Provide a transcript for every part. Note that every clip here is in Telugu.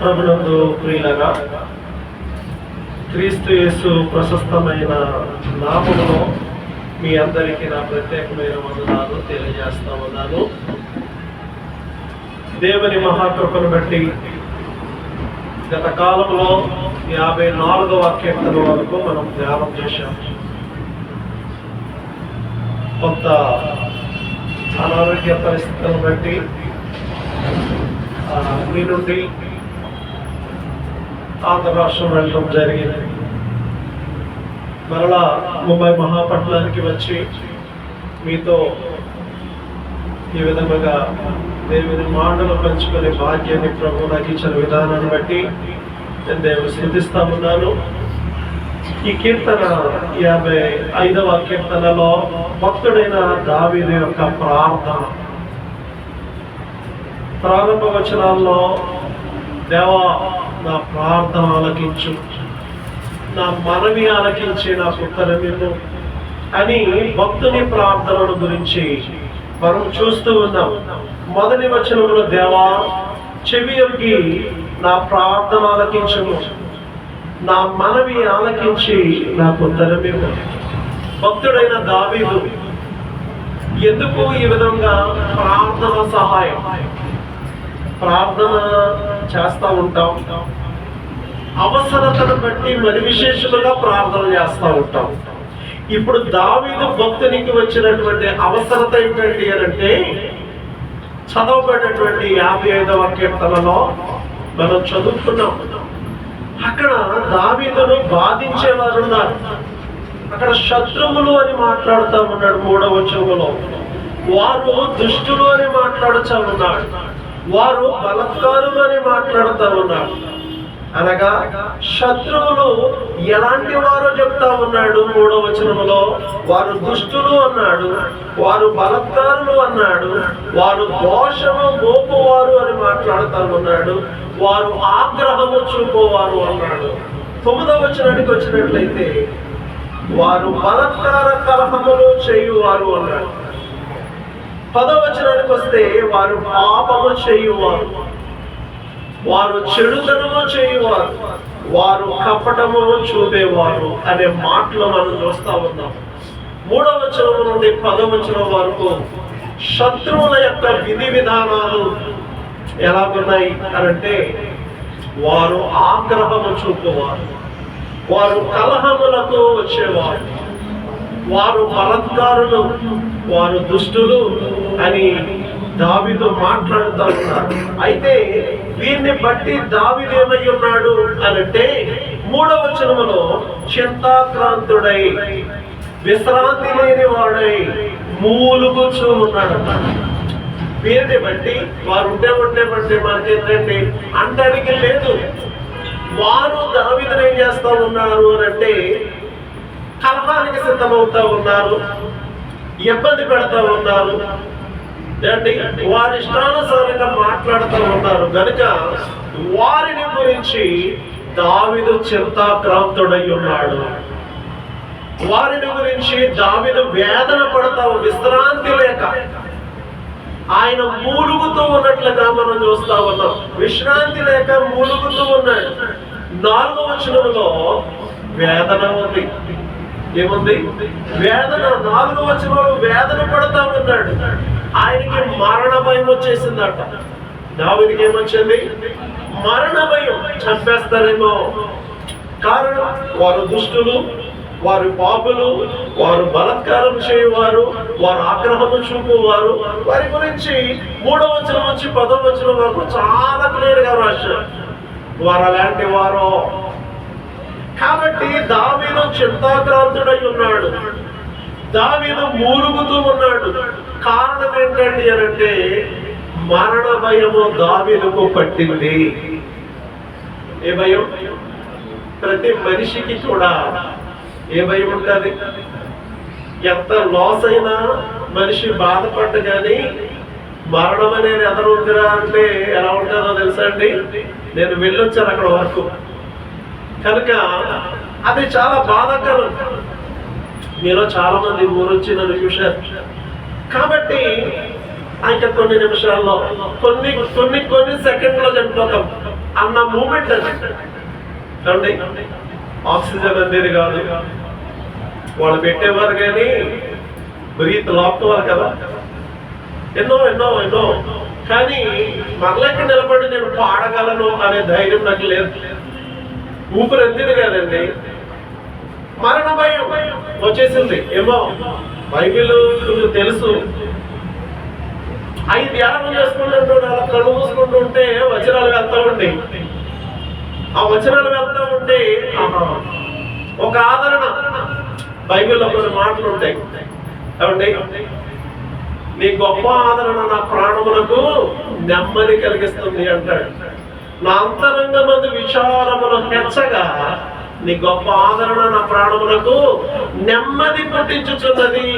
ప్రభునందు ప్రియులగా క్రీస్తు యేసు ప్రశస్తమైన నామములో మీ అందరికీ నా ప్రత్యేకమైన వందనాలు తెలియజేస్తా ఉన్నాను. దేవుని మహాకృపను బట్టి గత కాలంలో యాభై నాలుగవ కీర్తన వరకు మనం ధ్యానం చేశాం. కొంత అనారోగ్య పరిస్థితులను బట్టి మీ నుండి ఆంధ్ర రాష్ట్రం వెళ్ళడం జరిగింది. మరలా ముంబై మహాపట్నానికి వచ్చి మీతో ఈ విధముగా దేవుని మాటలు పంచుకునే భాగ్యాన్ని ప్రభు నాకు ఇచ్చిన విధానాన్ని బట్టి నేను దేవుని సిద్ధిస్తా ఉన్నాను ఈ కీర్తన యాభై ఐదవ కీర్తనలో భక్తుడైన దావీది యొక్క ప్రార్థన. ప్రారంభ వచనాల్లో దేవా నా ప్రార్థన ఆలకించు. నా మనవి ఆలకించి నాకు ఉత్తరమిల్లు అని భక్తుని ప్రార్థనల గురించి మనం చూస్తూ ఉన్నాం. మొదటి వచనంలో దేవా చెవియొగ్గి నా ప్రార్థన ఆలకించము. నా మనవి ఆలకించి నాకు ఉత్తరమివ్వు భక్తుడైన దావీదు ఎందుకు ఈ విధంగా ప్రార్థన సహాయం? ప్రార్థన చేస్తూ ఉంటాం. అవసరతను బట్టి మరి విశేషముగా ప్రార్థన చేస్తూ ఉంటాం. ఇప్పుడు దావీదు భక్తునికి వచ్చినటువంటి అవసరత ఏంటంటే అంటే చదవబడినటువంటి యాభై ఐదవ కీర్తనలో మనం చదువుకున్నాం. అక్కడ దావీదును బాధించేవారు ఉన్నారు. అక్కడ శత్రువులు అని మాట్లాడుతూ ఉన్నాడు మూడవ చెవులో. వారు దుష్టులు అని మాట్లాడుతూ ఉన్నాడు. వారు బలత్కారులని అని మాట్లాడుతూ ఉన్నాడు అనగా శత్రువులు ఎలాంటి వారో చెప్తా ఉన్నాడు మూడో వచనములో. వారు దుష్టులు అన్నాడు వారు బలత్కారులు అన్నాడు వారు దోషము మోపువారు అని మాట్లాడుతూ ఉన్నాడు వారు ఆగ్రహము చూపోవారు అన్నాడు. తొమ్మిదవ వచనానికి వచ్చినట్లయితే వారు బలత్కార కలహములు చేయువారు అన్నాడు. పదవచనానికి వస్తే వారు పాపము చేయువారు. వారు చెడుతనము చేయువారు. వారు కపటము చూపేవారు అనే మాటలు మనం చూస్తా ఉన్నాం. మూడవచనం నుండి పదవచనం వరకు శత్రువుల యొక్క విధి విధానాలు ఎలాగున్నాయి అనంటే వారు ఆగ్రహము చూపువారు. వారు కలహములకు వచ్చేవారు. వారు బలత్కారులు వారు దుష్టులు అని దావిదు మాట్లాడుతూ ఉన్నారు అయితే వీరిని బట్టి దావిదు ఏమై ఉన్నాడు అనంటే మూడవ వచనములో చింతాక్రాంతుడై విశ్రాంతి లేని వాడై మూలుగుచూ ఉన్నాడు వీరిని బట్టి వారు ఉంటే ఉంటే బట్టి మనకేంటంటే అంటానికి లేదు. వారు దావిదనేం ఏం చేస్తా ఉన్నారు అని అంటే కలహానికి సిద్ధమవుతా ఉన్నారు. ఇబ్బంది పెడతా ఉన్నారు. ఏంటి? వారి ఇష్టానుసారంగా మాట్లాడుతూ ఉన్నారు. కనుక వారిని గురించి దావిదు చింతాక్రాంతుడై ఉన్నాడు. వారిని గురించి దావిదు వేదన పడతా విశ్రాంతి లేక ఆయన మూలుగుతూ ఉన్నట్లుగా మనం చూస్తా ఉన్నాం. విశ్రాంతి లేక మూలుగుతూ ఉన్నాడు. నాలుగవ వచనంలో వేదన ఉంది. ఏముంది? వేదన. నాలుగవ వచనంలో వేదన పడతా ఉన్నాడు. ఆయనకి మరణ భయం వచ్చేసిందట. దావుడికి ఏమొచ్చింది? మరణ భయం చంపేస్తారేమో. కారణం వారు దుష్టులు వారు పాపులు వారు బలత్కారం చేయవారు వారు ఆగ్రహం చూపువారు. వారి గురించి మూడవ వచనం నుంచి పదో వచనం వరకు చాలా క్లియర్గా రాశారు. వారు అలాంటి వారు కాబట్టి దావీదు చింతాక్రాంతుడై ఉన్నాడు. దావీదు మూలుగుతూ ఉన్నాడు. కారణం ఏంటండి అని అంటే మరణ భయము దావీదుకు పట్టింది. ఏ భయం? ప్రతి మనిషికి కూడా ఏ భయం ఉంటుంది? ఎంత లాస్ అయినా మనిషి బాధపడ్డ కానీ మరణం అనేది ఎదరు ఉందిరా అంటే ఎలా ఉంటుందో తెలుసా అండి? నేను వెళ్ళొచ్చాను అక్కడ వరకు. కనుక అది చాలా బాధాకరం. మీలో చాలా మంది ఊరొచ్చి నన్ను చూశారు. కాబట్టి ఇంకా కొన్ని నిమిషాల్లో కొన్ని కొన్ని కొన్ని సెకండ్లో చనిపోతాం అన్న మూమెంట్ అది. చూడండి ఆక్సిజన్ అనేది కాదు. వాళ్ళు పెట్టేవారు కానీ బ్రీత్ లోపేవారు కదా. ఎన్నో ఎన్నో ఎన్నో. కానీ మరలకి నిలబడి నేను పాడగలను అనే ధైర్యం నాకు లేదు. ఊపిరి ఎత్తింది కదండి. మరణ భయం వచ్చేసింది. ఏమో బైబిల్ తెలుసు. అవి ధ్యానం చేసుకుంటుంటే అలా కళ్ళు మూసుకుంటూ ఉంటే వచనాలు వెళ్తా ఉంటాయి ఆ వచనాలు వెళ్తా ఉంటే ఒక ఆదరణ బైబిల్లో కొన్ని మాటలు ఉంటాయి. ఏమండి? నీ గొప్ప ఆదరణ నా ప్రాణములకు నెమ్మది కలిగిస్తుంది అంటాడు. నా అంతరంగమందు విచారములు హెచ్చగా నీ గొప్ప ఆదరణ నా ప్రాణములకు నెమ్మది పుట్టించుచున్నది.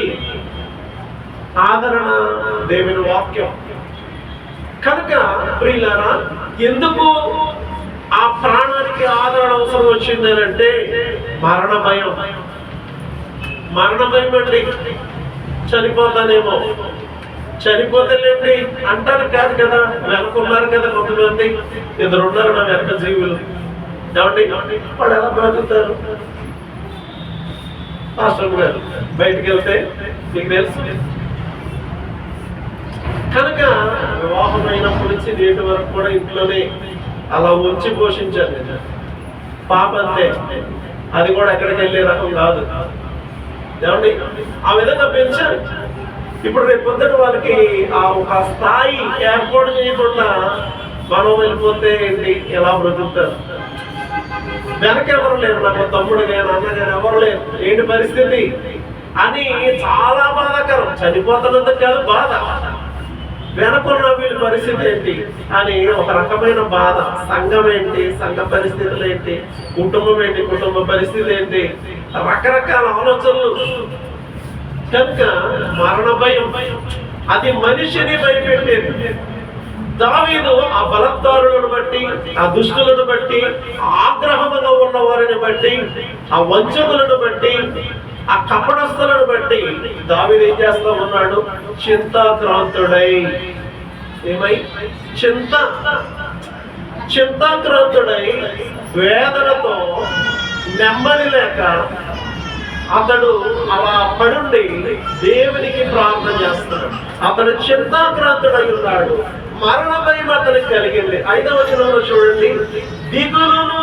ఆదరణ దేవుని వాక్యం. కనుక ప్రియులారా ఎందుకు ఆ ప్రాణానికి ఆదరణ అవసరం వచ్చింది అని అంటే మరణ భయం మరణ భయం అండి చనిపోతానేమో. చనిపోతలేండి. అంటారు కాదు కదా. వెనకున్నారు కదా కొంతమంది. ఇద్దరు ఉన్నారు నా వెనక జీవులు. కాబట్టి వాళ్ళు ఎలా బ్రతుకుతారు? పాస్టర్ గారు బయటికి వెళ్తే మీకు తెలుసు. కనుక వివాహం అయినప్పటి నుంచి నేటి వరకు కూడా ఇంట్లోనే అలా ఉంచి పోషించారు పాప అంతే అది కూడా ఎక్కడికి వెళ్ళే రకం కాదు. ఏమండి? ఆ విధంగా పెంచాలి. ఇప్పుడు రేపు పొద్దున వాళ్ళకి ఆ ఒక స్థాయి ఏర్పాటు చేయకుండా మనం వెళ్ళిపోతే ఏంటి? ఎలా బ్రతుకుతారు? వెనక ఎవరు లేరు. నాకు తమ్ముడు నేను అన్న నేను ఎవరు లేరు. ఏంటి పరిస్థితి? అని చాలా బాధాకరం. చనిపోతున్నందుకు కాదు బాధ. వెనకున్న వీళ్ళ పరిస్థితి ఏంటి? అని ఒక రకమైన బాధ. సంఘం ఏంటి? సంఘ పరిస్థితులు ఏంటి? కుటుంబం ఏంటి? కుటుంబ పరిస్థితి ఏంటి? రకరకాల ఆలోచనలు. కనుక మరణ భయం. అది మనిషిని భయపెట్టేది. దావీదు ఆ బలత్తారులను బట్టి ఆ దుష్టులను బట్టి ఆగ్రహముగా ఉన్న వారిని బట్టి ఆ వంచకులను బట్టి ఆ కపడస్తులను బట్టి దావీదు ఏం చేస్తా ఉన్నాడు? చింతాక్రాంతుడై. ఏమై? చింత. చింతాక్రాంతుడై వేదనతో నెమ్మది లేక అతడు అలా పడుండి దేవునికి ప్రార్థన చేస్తాడు. అతడు చింతాక్రాంతుడై ఉన్నాడు మరణ భయం అతనికి కలిగింది. ఐదవ వచనంలో చూడండి. దిగులును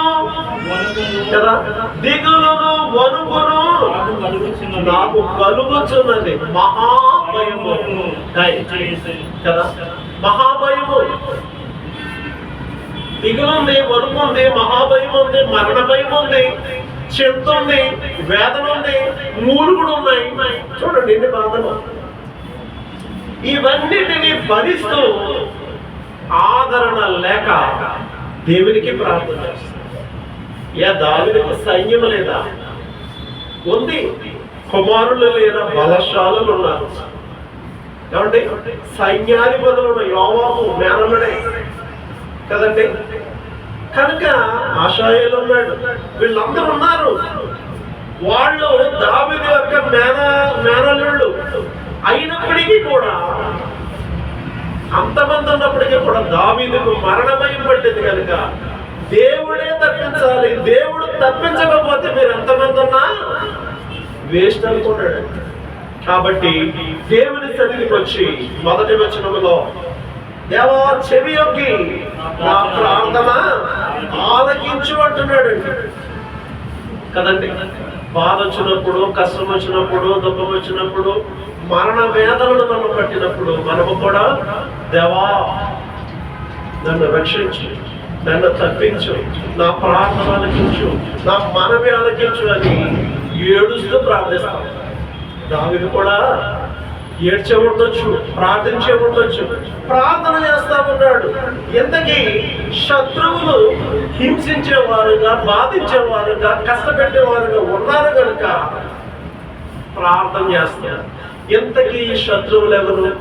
కదా? దిగులును వణుకును నాకు కలుగుతున్నది మహాభయము. కదా? మహాభయము. దిగులుంది వణుకుంది మహాభయం ఉంది మరణ భయం ఉంది చింత ఉంది వేదన ఉంది. మూలుగుడు ఉన్నాయి చూడండి ఎన్ని బాధలు ఇవన్నిటిని భరిస్తూ ఆదరణ లేక దేవునికి ప్రార్థన యా ఏ దావినికి సైన్యం లేదా? ఉంది. కుమారులు లేదా? బలశాలులు ఉన్నారు. ఏమంటే సైన్యాధిపతులు యోవాము మేనలుడే కదండి? కనుక ఆశాయులు ఉన్నాడు. వీళ్ళందరూ ఉన్నారు. వాళ్ళు దావిది యొక్క మేన మేనల్లుళ్ళు అయినప్పటికీ కూడా అంతమంది ఉన్నప్పటికీ కూడా దావీదుకు మరణమయం పట్టింది కనుక దేవుడే తప్పించాలి. దేవుడు తప్పించకపోతే మీరు ఎంతమంది ఉన్నా వేస్ట్ అనుకున్నాడు కాబట్టి దేవుని సన్నిధికి వచ్చి మొదటి వచనములో దేవా చెవి యొక్క నా ప్రార్థన ఆలకించు అంటున్నాడండి కదండి? బాధ వచ్చినప్పుడు కష్టం వచ్చినప్పుడు దుఃఖం వచ్చినప్పుడు మరణ వేదనలు మనం పట్టినప్పుడు మనము కూడా దేవా నన్ను రక్షించు నన్ను తప్పించు నా ప్రార్థన ఆలకించు నా మనవి ఆలకించు అని ఏడుస్తూ ప్రార్థిస్తాం. దానికి కూడా ఏడ్చే ఉండొచ్చు ప్రార్థించే ఉండొచ్చు ప్రార్థన చేస్తా ఉన్నాడు. ఎంతకీ శత్రువులు హింసించేవారుగా బాధించేవారుగా కష్టపెట్టేవారుగా ఉన్నారు కనుక ప్రార్థన చేస్తారు ఎంతకీ ఈ శత్రువులు ఎవరు?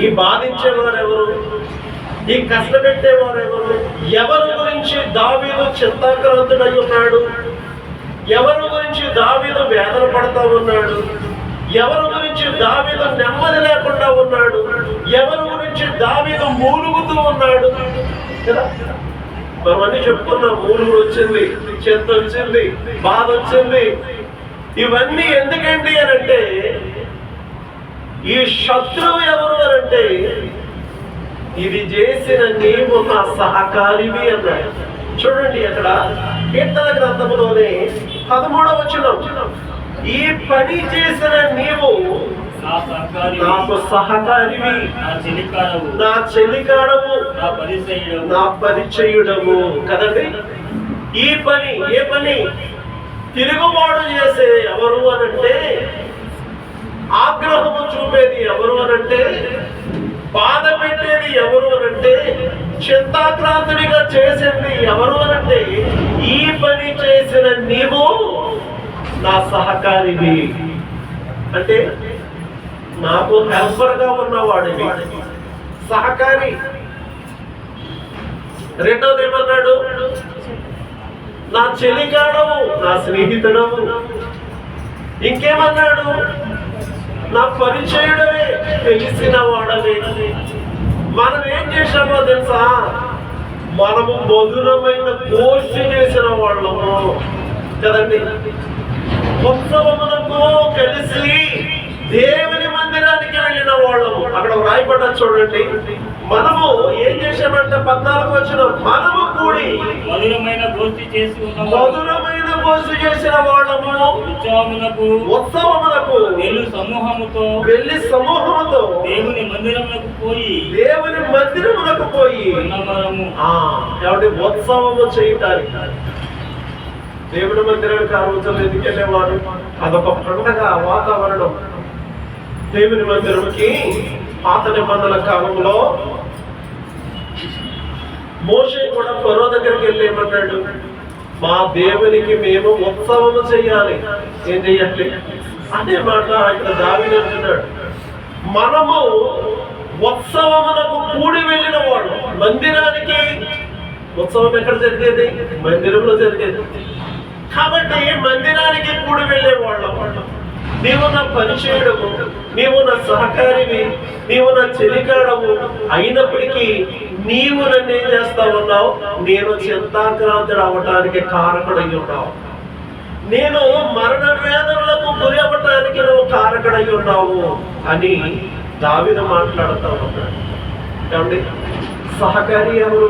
ఈ బాధించేవారు ఎవరు? ఈ కష్టపెట్టేవారు ఎవరు? ఎవరి గురించి దావీలు చింతాక్రాంతుడై ఉన్నాడు? ఎవరి గురించి దావీలు వేదన పడతా ఉన్నాడు? ఎవరి గురించి దావీదు నెమ్మది లేకుండా ఉన్నాడు? ఎవరి గురించి దావీదు మూలుగుతూ ఉన్నాడు? కదా? మనం అన్ని చెప్పుకున్నాం మూలుగు వచ్చింది చెత్త వచ్చింది బాధ వచ్చింది. ఇవన్నీ ఎందుకండి అని అంటే ఈ శత్రువు ఎవరు అని అంటే ఇది చేసిన నీవు నా సహకారివి అన్నాడు. చూడండి అక్కడ కీర్తన గ్రంథంలోనే పదమూడవ వచ్చిన ఈ పని చేసిన నీవు నాకు సహకారివి. నా చెలికాడము నా పరిచయుడము కదండి? ఈ పని ఏ పని? తిరుగుబాటు చేసే ఎవరు అనంటే ఆగ్రహము చూపేది ఎవరు అనంటే బాధ పెట్టేది ఎవరు అనంటే చింతాక్రాంతుడిగా చేసింది ఎవరు అనంటే ఈ పని చేసిన నీవు నా సహకారిని అంటే నాకు హెల్పర్గా గా సహకారి. రెండోది ఏమన్నాడు? నా చెలికాడవు నా స్నేహితుడవు. ఇంకేమన్నాడు? నా పరిచయుడవే తెలిసిన వాడవే. మనం ఏం చేశామో తెలుసా? మనము మధురమైన పోస్ట్ చేసిన వాళ్ళము. కదండి? ఉత్సవములకు కలిసి దేవుని మందిరానికి వెళ్ళిన వాళ్ళము. అక్కడ వ్రాయబడ్డ చూడండి. మనము ఏం చేశామంటే పద్నాలుగు వచ్చిన మనము కూడి మధురమైన గోష్ఠి చేసి మధురమైన గోష్ఠి చేసిన వాళ్ళము. ఉత్సవమునకు ఉత్సవములకు వెళ్ళు సమూహముతో వెళ్ళి సమూహముతో దేవుని మందిరమునకు పోయి దేవుని మందిరములకు పోయి ఆ కాబట్టి ఉత్సవము చేయటానికి దేవుడి మందిరానికి ఆ రోజుల్లో ఎందుకు వెళ్ళేవారు అదొక పండగ వాతావరణం. దేవుని మందిరంకి పాత నిబంధనల కాలంలో మోషే కూడా ఫరో దగ్గరికి వెళ్ళి ఏమన్నాడు? మా దేవునికి మేము ఉత్సవము చేయాలి. ఏం చెయ్యాలి అదే మాట ఇక్కడ దావి అంటున్నాడు. మనము ఉత్సవమునకు కూడి వెళ్ళిన వాళ్ళు మందిరానికి ఉత్సవం ఎక్కడ జరిగేది? మందిరంలో జరిగేది. కాబట్టి మందిరానికి కూడి వెళ్ళే వాళ్ళం? నీవు నా పనిచేయడము నీవు నా సహకారివి నీవు నా చెలికాడము అయినప్పటికీ నీవు నన్ను ఏం చేస్తా ఉన్నావు నేను చింతాక్రాంతుడు అవటానికి కారకుడై ఉన్నావు. నేను మరణ వేదనలకు గురి అవ్వటానికి నువ్వు కారకుడై ఉన్నావు అని దావిద మాట్లాడుతా ఉన్నాడు. ఏమండి? సహకారి ఎవరు?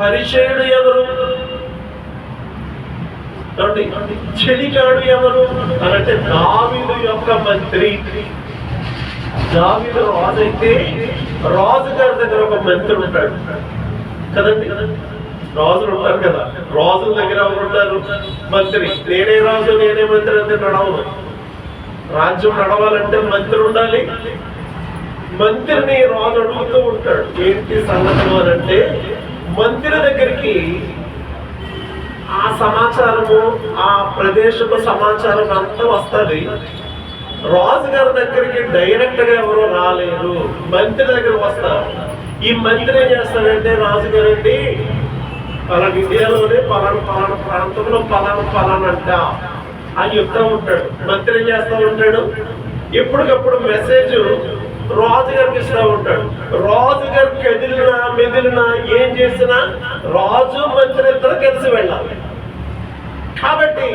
పరిచయుడు ఎవరు? ఏమండి? చెలికాడు ఎవరు? అనంటే దావిదు యొక్క మంత్రి. దావిదు రాజు అయితే రాజు గారి దగ్గర ఒక మంత్రి ఉంటాడు. కదండి? రాజులు ఉంటారు కదా. రాజుల దగ్గర ఎవరు ఉంటారు? మంత్రి. నేనే రాజు నేనే మంత్రి అంటే నడవను రాజ్యం నడవాలంటే మంత్రి ఉండాలి. మంత్రిని రాజు అడుగుతూ ఉంటాడు. ఏంటి సంగతి అని అంటే మంత్రి దగ్గరికి ఆ సమాచారము ఆ ప్రదేశపు సమాచారం అంతా వస్తుంది. రాజు గారి దగ్గరికి డైరెక్ట్గా ఎవరు రాలేరు. మంత్రి దగ్గర వస్తారు. ఈ మంత్రి ఏం చేస్తాడంటే రాజు గారండి పలానా ఇండియాలోనే పలానా పలానా ప్రాంతంలో పలానా పలానా అంట అని చెప్తా ఉంటాడు. మంత్రి ఏం చేస్తా ఉంటాడు? ఎప్పటికప్పుడు మెసేజ్ రాజు గారికి ఇస్తా ఉంటాడు. రాజు గారికి కదిలినా మెదిలినా ఏం చేసినా రాజు మంత్రి ఇద్దరు కలిసి వెళ్ళాలి. కాబట్టి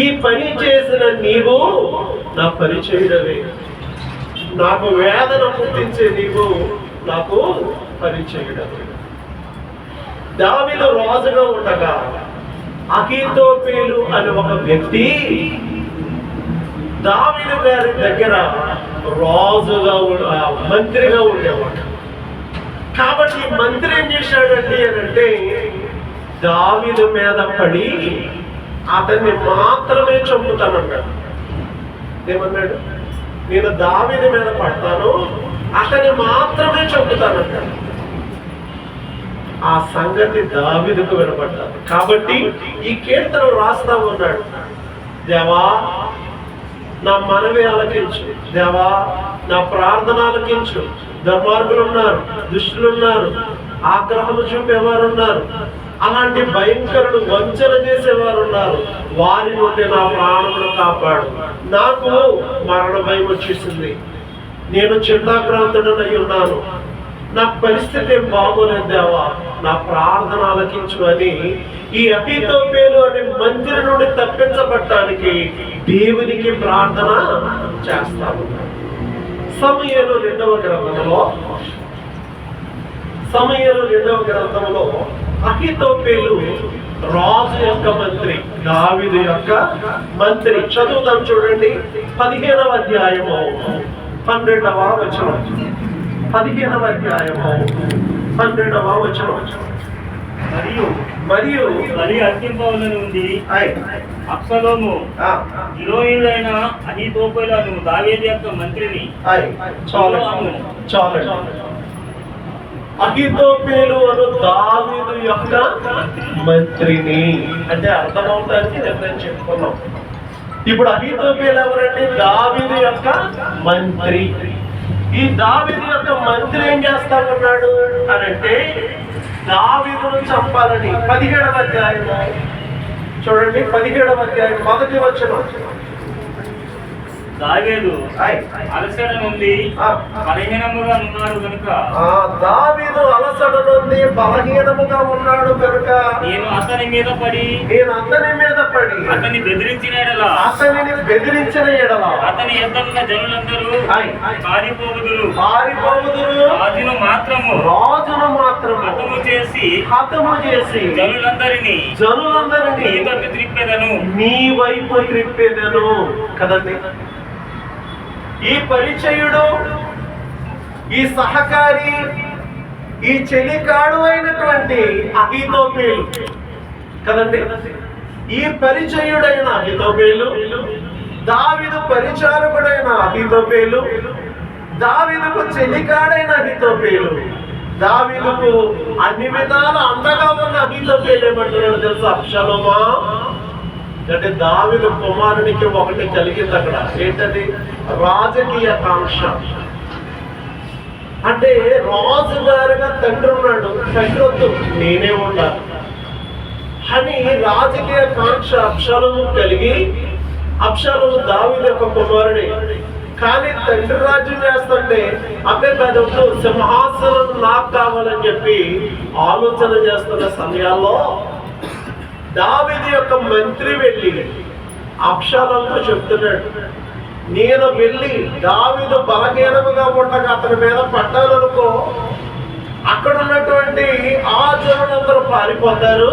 ఈ పని చేసిన నీవు నా పని చేయడమే. నాకు వేదన పుట్టించే నీవు నాకు పని చేయడమే. దావిలో రాజుగా ఉండగా అకీతోపేలు అనే ఒక వ్యక్తి దావిలు గారి దగ్గర రాజుగా మంత్రిగా ఉండేవాడు. కాబట్టి ఈ మంత్రి ఏం చేశాడండి అని అంటే దావిలు మీద పడి అతన్ని మాత్రమే చంపుతానన్నాడు ఏమన్నాడు? నేను దావిని మీద పడతాను అతన్ని మాత్రమే చంపుతానన్నాడు ఆ సంగతి దావిదుకు వినపడ్డాడు కాబట్టి ఈ కీర్తన రాస్తా ఉన్నాడు. దేవా నా మనవి ఆలకించు. దేవా నా ప్రార్థన ఆలకించు. దుర్మార్గులు ఉన్నారు దుష్టులు ఉన్నారు ఆగ్రహము చూపేవారు ఉన్నారు. అలాంటి భయంకరుడు వంచన చేసేవారు ఉన్నారు వారి నుండి నా ప్రాణమును కాపాడు. నాకు మరణ భయం వచ్చేసింది. నేను చిన్నాక్రాంతుడనై ఉన్నాను. నా పరిస్థితి ఏం బాగోలేదేవా నా ప్రార్థన ఆలకించు అని ఈ అహితోపేలు అనే మందిరం నుండి తప్పించబడటానికి దేవునికి ప్రార్థన చేస్తాను. సమయంలో రెండవ గ్రంథంలో సమయలు రెండవ గ్రంథంలో అహితోపేలు రాజు యొక్క మంత్రి దావిదు యొక్క మంత్రి. చదువుతాం చూడండి. పదిహేనవ అధ్యాయము. పన్నెండవ వచనం. పదిహేనవ అధ్యాయము. పన్నెండవ వచనం. మరియు మరియు బలి అర్పింపవలని ఉంది అప్సలోము హిరోయిన్లైన అహితోపేలను దావేది యొక్క మంత్రిని ఆయ్, చాలండి. చాలండి అను దావీదు యొక్క మంత్రిని. అంటే అర్థమవుతానికి నేను చెప్పుకున్నాం. ఇప్పుడు అహితోపేలు ఎవరంటే దావీదు యొక్క మంత్రి. ఈ దావీదు యొక్క మంత్రి ఏం చేస్తా ఉన్నాడు? అని అంటే దావీదును చంపాలని. పదిహేడవ అధ్యాయం చూడండి పదిహేడవ అధ్యాయం మొదటి వచ్చిన దావేదు అలసట నుండి. బలహీనముగా ఉన్నాడు కనుక. ఆ దావీదు అలసట నుండి బలహీనముగా ఉన్నాడు కనుక. నేను అతని మీద పడి నేను అతని మీద పడి అతన్ని బెదిరించిన ఎడలా. అతనిని బెదిరించిన ఎడల. అతని ఎద్దన్న జనులందరూ ఆయ్. పారిపోవుదురు. పారిపోదురు రాజును మాత్రము రాజును మాత్రము హతము చేసి హతము చేసి జనులందరినీ జనులందరినీ నీతో త్రిప్పెదను నీ వైపు త్రిప్పేదను. కదండి? ఈ పరిచయుడు ఈ సహకారి ఈ చెలికాడు అయినటువంటి అహితోపేలు కదండి? ఈ పరిచయుడైన అహితోపేలు దావిదు పరిచారకుడైన అహితోపేలు దావిదుకు చెలికాడైన అహితోపేలు దావిదుకు అన్ని విధాల అండగా ఉన్న అహితోపేలు ఏమంటున్నాడు తెలుసా? అక్షలమా అంటే దావిదు కుమారునికి ఒకటి కలిగింది అక్కడ. ఏంటది? రాజకీయ కాంక్ష అంటే రాజు గారిగా తండ్రి ఉన్నాడు. తండ్రి వద్దు నేనే ఉండాలి. అని రాజకీయ కాంక్ష అప్షాలను కలిగి అప్షాలను దావిదు యొక్క కుమారుడే కానీ తండ్రి రాజ్యం చేస్తుంటే అబ్బే కాదు సింహాసనం నాకు కావాలని చెప్పి ఆలోచన చేస్తున్న సమయాల్లో దావిది యొక్క మంత్రి వెళ్ళి అక్షరాలతో చెప్తున్నాడు నేను వెళ్ళి దావిదు బలహీనముగా ఉండగా అతని మీద పడ్డాననుకో అక్కడ ఉన్నటువంటి ఆ జనులందరూ పారిపోతారు.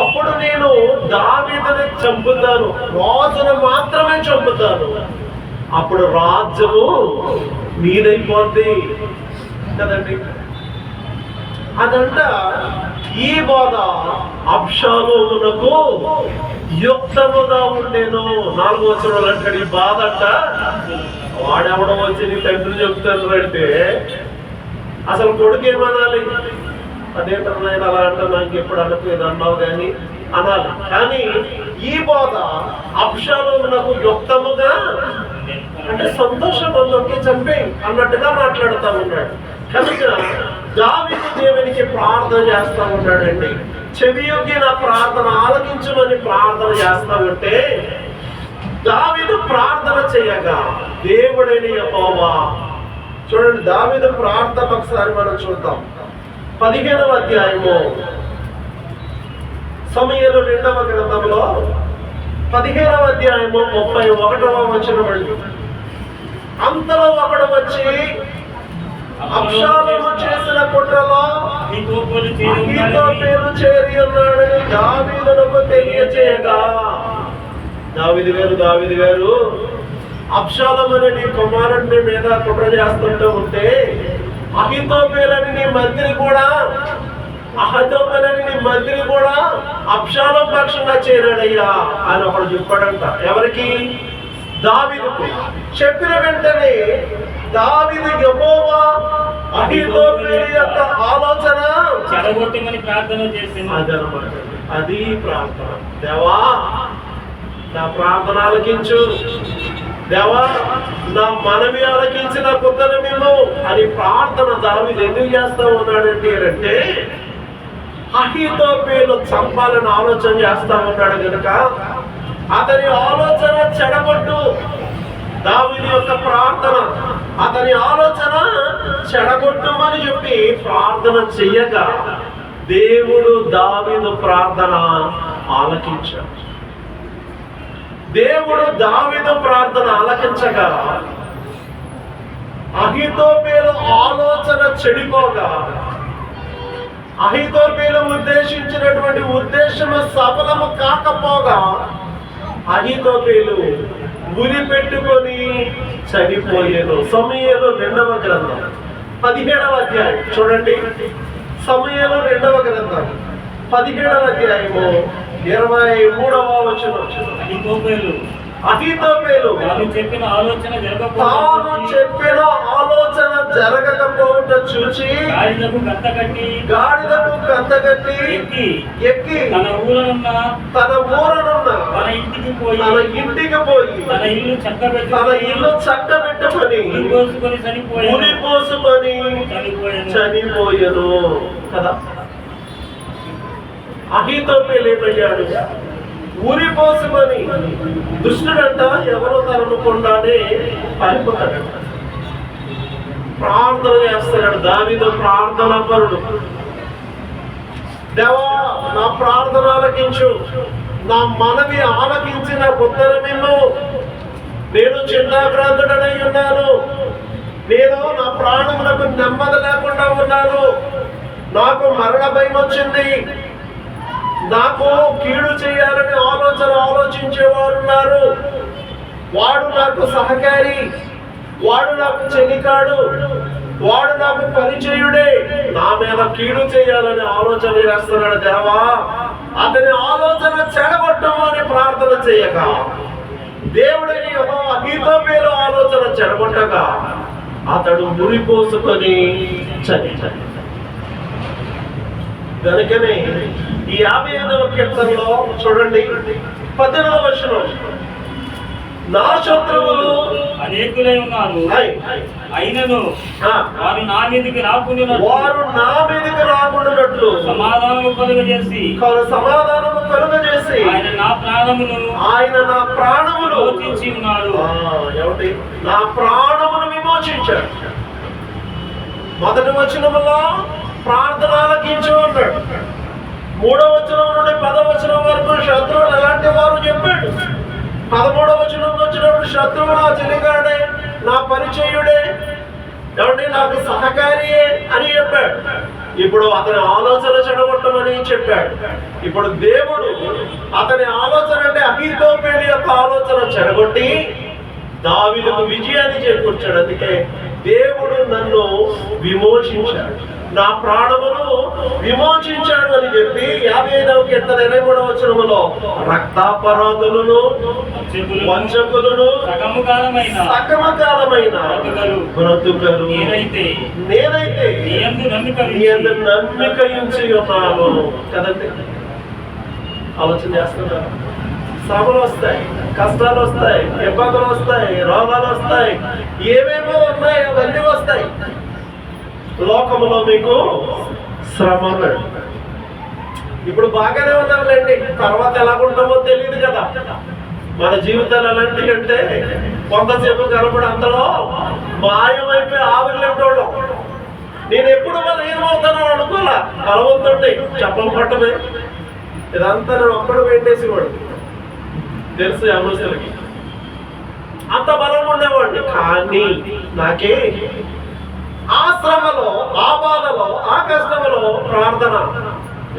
అప్పుడు నేను దావిదని చంపుతాను రాజును మాత్రమే చంపుతాను. అప్పుడు రాజ్యము మీదైపోద్ది కదండి. అదంట ఈ బోధ అప్షాలోమునకు యుక్తముగా ఉండేను. నాలుగు వచనాలు అంటాడు ఈ బాధ అంట వాడెవడం వచ్చి నీ తండ్రి చెప్తాను అంటే అసలు కొడుకు ఏమనాలి? అదేంటారు నేను అలా అంటే నాకు ఎప్పుడు అనుకు ఇది అన్నావు కానీ అనాలి. కానీ ఈ బోధ అప్షాలోమునకు యుక్తముగా అంటే సంతోషం అందుకే చంపే అన్నట్టుగా మాట్లాడుతూ ఉన్నాడు. కనుక దావిదు దేవునికి ప్రార్థన చేస్తా ఉన్నాడండి. చెవి నా ప్రార్థన ఆలకించమని ప్రార్థన చేస్తా ఉంటే దావిదు ప్రార్థన చేయగా దేవుడైన యహోవా. చూడండి దావిదు ప్రార్థన ఒకసారి మనం చూద్దాం. పదిహేనవ అధ్యాయము. సమయంలో రెండవ గ్రంథంలో పదిహేనవ అధ్యాయము ముప్పై ఒకటవ వచ్చిన అంతలో ఒకడు వచ్చి అప్షాలోము చేసిన కుట్రలో ఉన్నాడని పేరు చేరి ఉన్నాడని దావీదునకు తెలియజేయగా దావీదు గారు దావీదు గారు. అప్షాలం అనే నీ కుమారుడిని మీద కుట్ర చేస్తుంటూ ఉంటే అహితోపేలని నీ మంత్రి కూడా అహతోపేలని నీ మంత్రి కూడా అప్షాలం పక్షంగా చేరాడయ్యా అని ఒకడు చెప్పాడంట. ఎవరికి? దావీదుకు. చెప్పిన వెంటనే దావీదు యెహోవా అహితోపేలు యొక్క ఆలోచన. చెడగొట్టమని ప్రార్థన చేసింది. అదనమాట అది ప్రార్థన. దేవా నా ప్రార్థన ఆలకించు. దేవా నా మనవి ఆలకించి నా కుక్కన మేము అని ప్రార్థన దావిది ఎందుకు చేస్తా ఉన్నాడంటే అంటే అహితోపేలు చంపాలని ఆలోచన చేస్తా ఉన్నాడు కనుక అతని ఆలోచన చెడగొట్టు. దావిది యొక్క ప్రార్థన అతని ఆలోచన చెడగొట్టమని చెప్పి ప్రార్థన చెయ్యక దేవుడు దావీదు ప్రార్థన ఆలకించాడు. దేవుడు దావీదు ప్రార్థన ఆలకించగా అహితోపేలు ఆలోచన చెడిపోగా అహితోపేలు ఉద్దేశించినటువంటి ఉద్దేశము సఫలము కాకపోగా అహితోపేలు ఉరి పెట్టుకొని చనిపోయాను సమయంలో రెండవ గ్రంథం. పదిహేడవ అధ్యాయం. చూడండి. సమయంలో రెండవ గ్రంథం. పదిహేడవ అధ్యాయము ఇరవై మూడవ వచ్చిన అది అహితోపేలు తాను చెప్పిన ఆలోచన తాను చెప్పిన ఆలోచన జరగకపోవట చూచి గాడిదకు గంత కట్టి గాడిదకు కత్తగట్టి ఎక్కి ఎక్కి తన ఊరనున్న తన ఊరనున్న తన ఇంటికి పోయి తన ఇంటికి పోయి తన ఇల్లు తన చక్కబెట్టి ఇల్లు చక్కబెట్టుకొని ఉరి పోసుకొని చనిపోయాను. ఉరి పోసుకొని చనిపోయాను. చనిపోయను. కదా? అహితో ఏమయ్యాడు ఊరి పోసుకొని దుష్టుడంట ఎవరో తరమకుండానే పారిపోతాడు. ప్రార్థన చేస్తున్నాడు దావితో ప్రార్థన పరుడు. దేవా నా ప్రార్థన ఆలకించు. నా మనవి ఆలకించిన ఉత్తరమిమ్ము నేను చిన్నాక్రాంతుడనై ఉన్నాను. నేను నా ప్రాణములకు నెమ్మది లేకుండా ఉన్నాను. నాకు మరణ భయం వచ్చింది. నాకు కీడు చేయాలని ఆలోచన ఆలోచించేవారు ఉన్నారు. వాడు నాకు సహకారి వాడు నాకు చెలికాడు వాడు నాకు పరిచయుడే. నా మీద కీడు చేయాలని ఆలోచన చేస్తున్నాడు దేవా అతని ఆలోచన చెడగొట్టమని ప్రార్థన చేయక. దేవుడిని అహితోపేలు ఆలోచన చెడగొట్టక అతడు మురిపోసుకొని చదివాడు కనుకనే ఈ యాభై ఐదవ కీర్తనలో చూడండి పద్దెనిమిదవ వచనం. నా శత్రువులు అనేకులై ఉన్నారు. అయినను వారు నా మీదకి రాకుండా వారు నా మీదకి రాకుండానట్లు. సమాధానము కలుగజేసి. సమాధానము కలుగజేసి. ఆయన నా ప్రాణమును ఆయన నా ప్రాణములు విమోచించి ఉన్నాడు. ఏమిటి నా ప్రాణమును విమోచించాడు. మొదటి వచనములో ప్రార్థన ఆలకించు అన్నాడు మూడవ వచనం నుండి పదవచనం వరకు శత్రువులు ఎలాంటి వారు చెప్పాడు. పదమూడవ వచనం వచ్చినప్పుడు శత్రువు నా చెలిగాడే నా పరిచయుడే ఏమండి నాకు సహకారియే అని చెప్పాడు. ఇప్పుడు అతని ఆలోచన చెడగొట్టమని చెప్పాడు. ఇప్పుడు దేవుడు అతని ఆలోచన అంటే అహీతోపేలి యొక్క ఆలోచన చెడగొట్టి దావిలకు విజయాన్ని చేకూర్చాడు. అందుకే దేవుడు నన్ను విమోచించాడు. నా ప్రాణమును విమోచించాడు అని చెప్పి యాభై ఐదవ కీర్తన ఇరవై మూడవ వచనములో? రక్తాపరాధులను వంచకులను, సకమకాలమైన బ్రతుకలు నేనైతే నేనైతే నమ్మిక ఉంచి ఉన్నాను కదండి? ఆలోచన చేస్తున్నారు. శ్రమలు వస్తాయి కష్టాలు వస్తాయి ఇబ్బందులు వస్తాయి రోగాలు వస్తాయి ఏమేమో ఉన్నాయి అవన్నీ వస్తాయి. లోకములో మీకు శ్రమలు ఇప్పుడు బాగానే ఉన్నాంలేండి తర్వాత ఎలాగుంటామో తెలియదు కదా. మన జీవితాలు ఎలాంటివి అంటే కొంతసేపు కనపడి అంతలో మాయమైపోయి ఆవిర్లేటోళ్ళం నేను ఎప్పుడు వాళ్ళు ఏమవుతానో అనుకోలే. బలవంతుండే చెప్పలు పట్టమే. ఇదంతా నేను ఒక్కడు పెట్టేసి వాడు తెలుసు అమృతలకి అంత బలం ఉండేవాడిని. కానీ నాకే ఆ శ్రమలో ఆ బాధలో ఆ కష్టంలో ప్రార్థన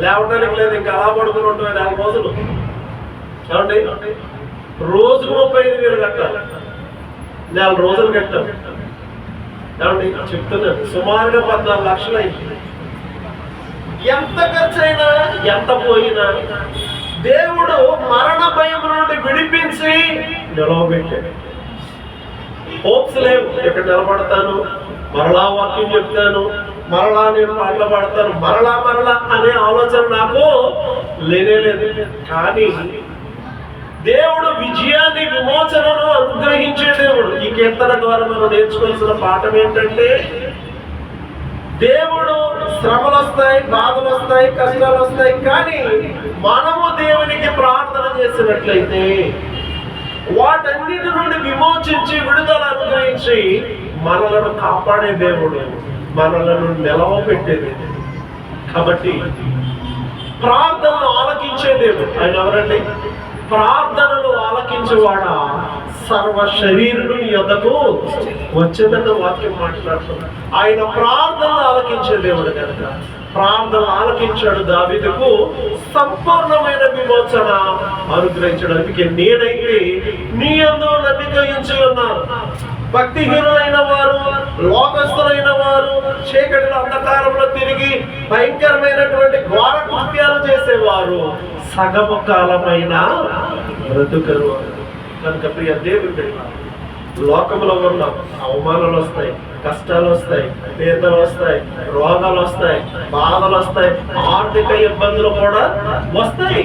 లేవడానికి లేదు ఇంకా అలా పడుకుని ఉంటుంది నాలుగు రోజులు. ఏమండి? రోజుకు ముప్పై ఐదు వేలు కట్టాలి. నెల రోజులు కట్టాలి. ఏమండి? చెప్తున్నాను. సుమారుగా పద్నాలుగు లక్షలు అయింది. ఎంత ఖర్చు అయినా ఎంత పోయినా దేవుడు మరణ భయం నుండి విడిపించి నిలవబెట్టాడు. హోప్స్ లేవు. ఇక్కడ నిలబడతాను. మరలా వాక్యం చెప్తాను మరలా నేను పాటలు పాడతాను మరలా మరలా అనే ఆలోచన నాకు లేనే లేదు. కానీ దేవుడు విజయాన్ని విమోచనను అనుగ్రహించే దేవుడు. ఈ కీర్తన ద్వారా మనం నేర్చుకోవాల్సిన పాఠం ఏంటంటే దేవుడు శ్రమలు వస్తాయి బాధలు వస్తాయి కష్టాలు వస్తాయి కానీ మనము దేవునికి ప్రార్థన చేసినట్లయితే వాటన్నిటి నుండి విమోచించి విడుదల అనుగ్రహించి మనలను కాపాడే దేవుడు మనలను నిలవబెట్టే దేవుడు. కాబట్టి ప్రార్థనలు ఆలకించే దేవుడు. ఆయన ఎవరండి? ప్రార్థనలు ఆలకించేవాడ? సర్వ శరీరుడు నీ యొద్దకు వచ్చేదన్న వాక్యం మాట్లాడుతున్నాడు. ఆయన ప్రార్థనలు ఆలకించే దేవుడు కనుక. ప్రార్థన ఆలకించాడు దావిదకు సంపూర్ణమైన విమోచన అనుగ్రహించడానికి నేనైతే నీ అందరూ నన్ను ఉన్నాను. భక్తిహీనులైన వారు లోకస్తులైన వారు చీకటిలో అంధకారంలో తిరిగి భయంకరమైనటువంటి ఘోర కృత్యాలు చేసేవారు. సగము కాలమైన బ్రతుకరు. కనుక ప్రియ దేవుడు లోకంలో ఉన్న అవమానాలు వస్తాయి కష్టాలు వస్తాయి పేదలు వస్తాయి రోగాలు వస్తాయి బాధలు వస్తాయి ఆర్థిక ఇబ్బందులు కూడా వస్తాయి.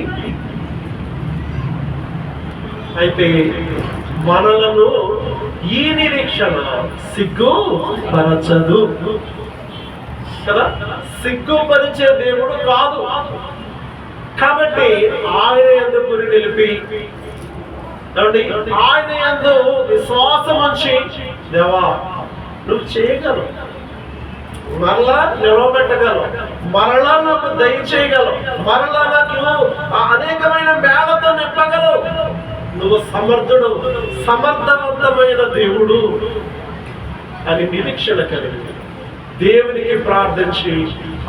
అయితే మనలను ఈ నిరీక్షణ సిగ్గు పరచదు. కదా? సిగ్గుపరిచే దేవుడు కాదు. కాబట్టి ఆయన ఎందుకు గురి నిలిపి ఆయన ఎందు విశ్వాసం ఉంచి దేవా నువ్వు చేయగలవు. మరలా నిలవబెట్టగలవు. మరలా నాకు దయచేయగలవు మరలా నాకు అనేకమైన మేళతో నింపగలవు. నువ్వు సమర్థుడు సమర్థవంతమైన దేవుడు అని నిరీక్షణ కలిగింది. దేవునికి ప్రార్థించి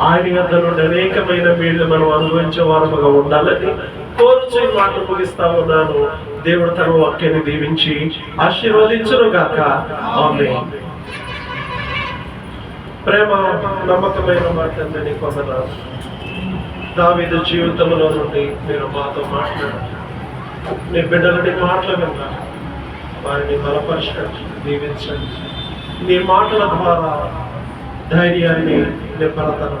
ఆయన వద్ద నుండి అనేకమైన వీళ్ళు మనం అనుభవించే వారముగా ఉండాలని కోరుచు మాట ముగిస్తా ఉన్నాను. దేవుడు తన వాక్యాన్ని దీవించి ఆశీర్వదించును గాక. ఆమె ప్రేమ నమ్మకమైన మాటందని కొందరు దావీదు జీవితంలో నుండి మీరు మాతో మాట్లాడారు నీ బిడ్డలని మాటలు విన్నారు వారిని బలపరచండి దీవించండి నీ మాటల ద్వారా ధైర్యాన్ని నిబ్బరతను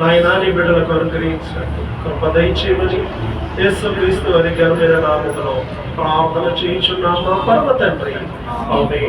నాయన నీ బిడ్డలకు అనుగ్రహించండి. కృప దయచేయమని యేసు క్రీస్తు అని గర్భమైన నామములో ప్రార్థన చేయించున్నాం మా పర్వ తండ్రి. అవునే